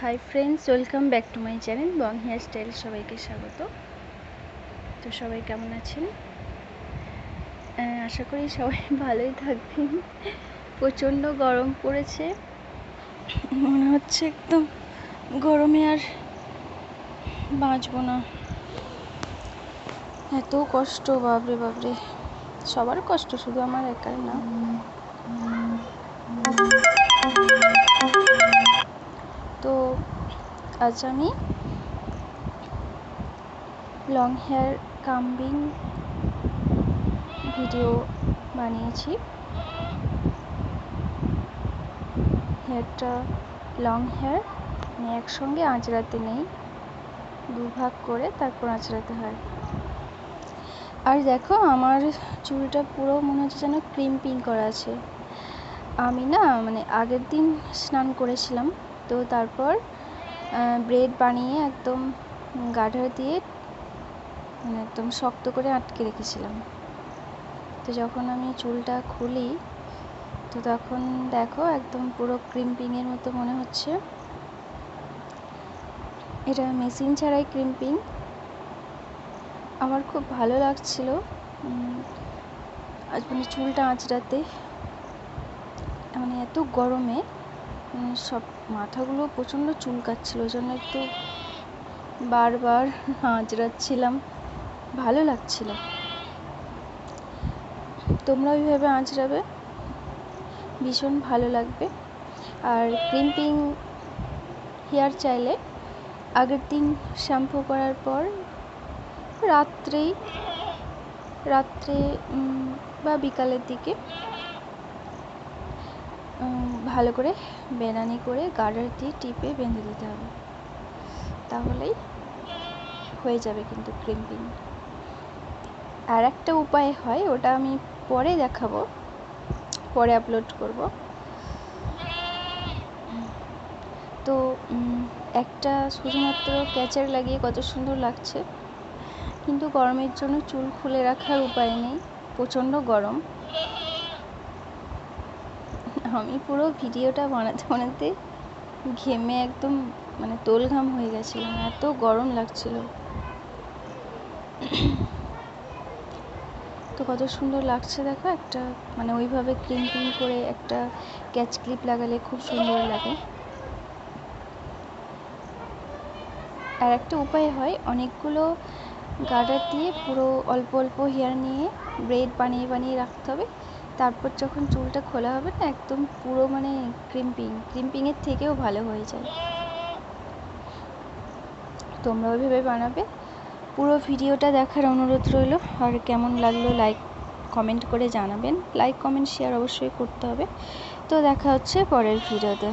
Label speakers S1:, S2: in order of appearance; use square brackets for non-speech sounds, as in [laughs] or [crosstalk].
S1: Hi friends welcome back to my channel Bong hair style সবাইকে স্বাগত। তো সবাই কেমন আছেন? আশা করি সবাই [laughs] ভালোই থাকবেন। প্রচণ্ড গরম পড়েছে। মনে হচ্ছে একদম গরমে আর বাঁচবো না। এত কষ্ট, বাপরে বাপরে। সবার কষ্ট, শুধু আমার একার না। আজ আমি লং হেয়ার কাম্বিং ভিডিও বানিয়েছি। হেয়ারটা লং হেয়ার মানে একসঙ্গে আঁচড়াতে নেই, দুভাগ করে তারপর আঁচড়াতে হয়। আর দেখো, আমার চুলটা পুরো মনে হচ্ছে যেন ক্রিম ক্রিম্পিং করা আছে। আমি না মানে আগের দিন স্নান করেছিলাম, তো তারপর ব্রেড বানিয়ে একদম গার্ডার দিয়ে মানে একদম শক্ত করে আটকে রেখেছিলাম। তো যখন আমি চুলটা খুলি, তো তখন দেখো একদম পুরো ক্রিম্পিংয়ের মতো মনে হচ্ছে। এটা মেশিন ছাড়াই ক্রিম্পিং আমার খুব ভালো লাগছিল আজ মানে চুলটা আঁচড়াতে। মানে এত গরমে সব মাথাগুলো প্রচণ্ড চুলকাচ্ছিল ওই জন্য একটু বারবার আঁচড়াচ্ছিলাম। ভালো লাগছিল। তোমরা ওইভাবে আঁচড়াবে, ভীষণ ভালো লাগবে। আর ক্রিম্পিং হেয়ার চাইলে আগের দিন শ্যাম্পু করার পর রাত্রেই, রাত্রে বা বিকালের দিকে ভালো করে বেনানি করে গার্ডার দিয়ে টিপে বেঁধে দিতে হবে। তাহলেই হয়ে যাবে কিন্তু ক্রিম্পিং। আর একটা উপায় হয়, ওটা আমি পরে দেখাবো, পরে আপলোড করব। তো একটা শুধুমাত্র ক্যাচার লাগিয়ে কত সুন্দর লাগছে। কিন্তু গরমের জন্য চুল খুলে রাখার উপায় নেই, প্রচণ্ড গরম। আমি পুরো ভিডিওটা বানাতে বানাতে ঘেমে একদম মানে তোল ঘাম হয়ে গেছিলাম, এত গরম লাগছিল। তো কত সুন্দর লাগছে দেখো একটা মানে ওইভাবে ক্রিম্পিং করে একটা ক্যাচ ক্লিপ লাগালে খুব সুন্দর লাগে। আর একটা উপায় হয়, অনেকগুলো গার্ডার দিয়ে পুরো অল্প অল্প হেয়ার নিয়ে ব্রেড বানিয়ে বানিয়ে রাখতে হবে। তারপর যখন চুলটা খোলা হবে না, একদম পুরো মানে ক্রিম্পিং ক্রিম্পিংয়ের থেকেও ভালো হয়ে যায়। তোমরা ওইভাবে বানাবে। পুরো ভিডিওটা দেখার অনুরোধ রইল। আর কেমন লাগল লাইক কমেন্ট করে জানাবেন। লাইক কমেন্ট শেয়ার অবশ্যই করতে হবে। তো দেখা হচ্ছে পরের ভিডিওতে।